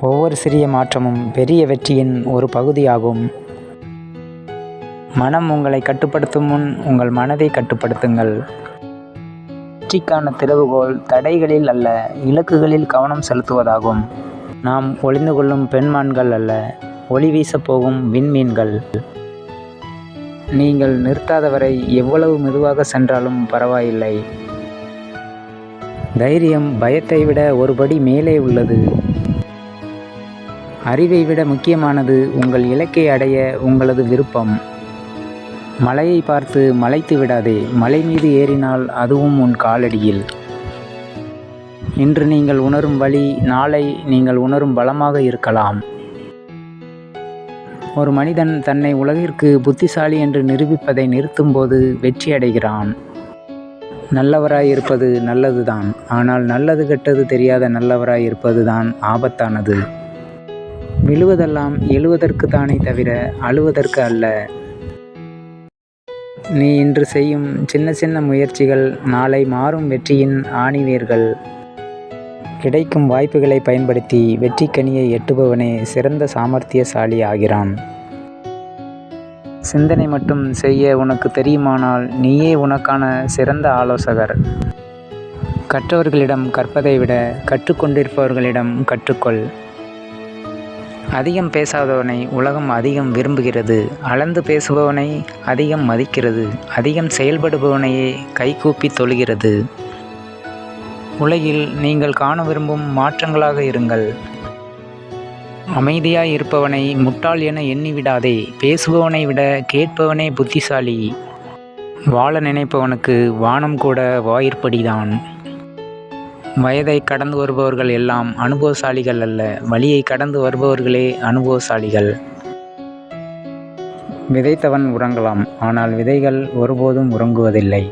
ஒவ்வொரு சிறிய மாற்றமும் பெரிய வெற்றியின் ஒரு பகுதியாகும். மனம் உங்களை கட்டுப்படுத்தும் முன் உங்கள் மனதை கட்டுப்படுத்துங்கள். வெற்றிக்கான திறவுகோல் தடைகளில் அல்ல இலக்குகளில் கவனம் செலுத்துவதாகும். நாம் ஒளிந்து கொள்ளும் பெண்மான்கள் அல்ல ஒளி வீசப் போகும் விண்மீன்கள். நீங்கள் நிறுத்தாதவரை எவ்வளவு மெதுவாக சென்றாலும் பரவாயில்லை. தைரியம் பயத்தை விட ஒருபடி மேலே உள்ளது. அறிவை விட முக்கியமானது உங்கள் இலக்கை அடைய உங்களது விருப்பம். மலையை பார்த்து மலைத்து விடாதே மலை மீது ஏறினால் அதுவும் உன் காலடியில். இன்று நீங்கள் உணரும் வழி நாளை நீங்கள் உணரும் பலமாக இருக்கலாம். ஒரு மனிதன் தன்னை உலகிற்கு புத்திசாலி என்று நிரூபிப்பதை நிறுத்தும்போது வெற்றி அடைகிறான். நல்லவராய் இருப்பது நல்லதுதான் ஆனால் நல்லது கெட்டது தெரியாத நல்லவராய் இருப்பதுதான் ஆபத்தானது. விழுவதெல்லாம் எழுவதற்கு தானே தவிர அழுவதற்கு அல்ல. நீ இன்று செய்யும் சின்ன சின்ன முயற்சிகள் நாளை மாறும் வெற்றியின் ஆணிவேர்கள். கிடைக்கும் வாய்ப்புகளை பயன்படுத்தி வெற்றிக்கனியை எட்டுபவனே சிறந்த சாமர்த்தியசாலி ஆகிறான். சிந்தனை மட்டும் செய்ய உனக்கு தெரியுமானால் நீயே உனக்கான சிறந்த ஆலோசகர். கற்றவர்களிடம் கற்பதை விட கற்றுக்கொண்டிருப்பவர்களிடம் கற்றுக்கொள். அதிகம் பேசாதவனை உலகம் அதிகம் விரும்புகிறது. அளந்து பேசுபவனை அதிகம் மதிக்கிறது. அதிகம் செயல்படுபவனையே கைகூப்பி தொழுகிறது. உலகில் நீங்கள் காண விரும்பும் மாற்றங்களாக இருங்கள். அமைதியாய் இருப்பவனை முட்டாள் என எண்ணிவிடாதே. பேசுபவனை விட கேட்பவனே புத்திசாலி. வாழ நினைப்பவனுக்கு வானம் கூட வாயிற்படிதான். வயதை கடந்து வருபவர்கள் எல்லாம் அனுபவசாலிகள் அல்ல. வழியை கடந்து வருபவர்களே அனுபவசாலிகள். விதைத்தவன் உறங்கலாம் ஆனால் விதைகள் ஒருபோதும் உறங்குவதில்லை.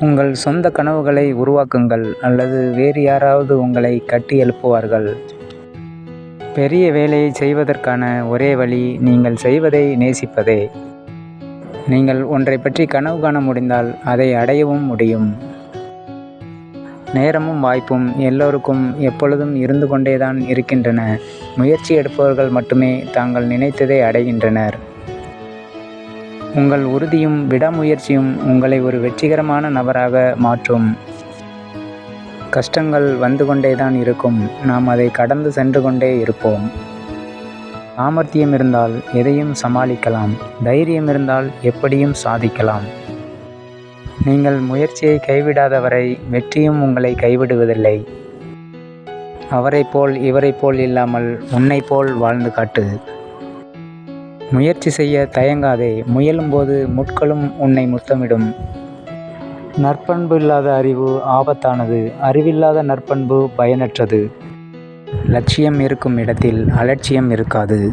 உங்கள் சொந்த கனவுகளை உருவாக்குங்கள் அல்லது வேறு யாராவது உங்களை கட்டி எழுப்புவார்கள். பெரிய வேலையை செய்வதற்கான ஒரே வழி நீங்கள் செய்வதை நேசிப்பதே. நீங்கள் ஒன்றை பற்றி கனவு காண முடிந்தால் அதை அடையவும் முடியும். நேரமும் வாய்ப்பும் எல்லோருக்கும் எப்பொழுதும் இருந்து கொண்டேதான் இருக்கின்றன. முயற்சி எடுப்பவர்கள் மட்டுமே தாங்கள் நினைத்ததை அடைகின்றனர். உங்கள் உறுதியும் விடாமுயற்சியும் உங்களை ஒரு வெற்றிகரமான நபராக மாற்றும். கஷ்டங்கள் வந்து கொண்டேதான் இருக்கும். நாம் அதை கடந்து சென்று கொண்டே இருப்போம். சாமர்த்தியம் இருந்தால் எதையும் சமாளிக்கலாம். தைரியம் இருந்தால் எப்படியும் சாதிக்கலாம். நீங்கள் முயற்சியை கைவிடாதவரை வெற்றியும் உங்களை கைவிடுவதில்லை. அவரை போல் இவரை போல் இல்லாமல் உன்னை போல் வாழ்ந்து காட்டு. முயற்சி செய்ய தயங்காதே முயலும்போது முட்களும் உன்னை முத்தமிடும். நற்பண்பு இல்லாத அறிவு ஆபத்தானது அறிவில்லாத நற்பண்பு பயனற்றது. லட்சியம் இருக்கும் இடத்தில் அலட்சியம் இருக்காது.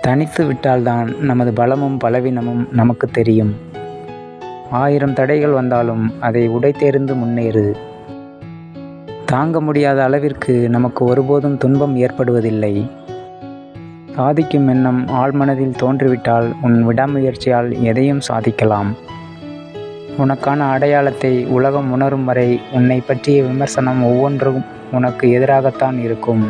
தனித்து விட்டால்தான் நமது பலமும் பலவீனமும் நமக்கு தெரியும். ஆயிரம் தடைகள் வந்தாலும் அதை உடைத்தெறிந்து முன்னேறு. தாங்க முடியாத அளவிற்கு நமக்கு ஒருபோதும் துன்பம் ஏற்படுவதில்லை. சாதிக்கும் எண்ணம் ஆழ்மனதில் தோன்றிவிட்டால் உன் விடாமுயற்சியால் எதையும் சாதிக்கலாம். உனக்கான அடையாளத்தை உலகம் உணரும் வரை உன்னை பற்றிய விமர்சனம் ஒவ்வொன்றும் உனக்கு எதிராகத்தான் இருக்கும்.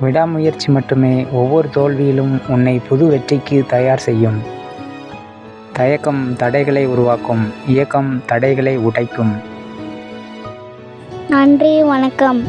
விடாமுயற்சி மட்டுமே ஒவ்வொரு தோல்வியிலும் உன்னை புது வெற்றிக்கு தயார் செய்யும். தயக்கம் தடைகளை உருவாக்கும் இயக்கம் தடைகளை உடைக்கும். நன்றி வணக்கம்.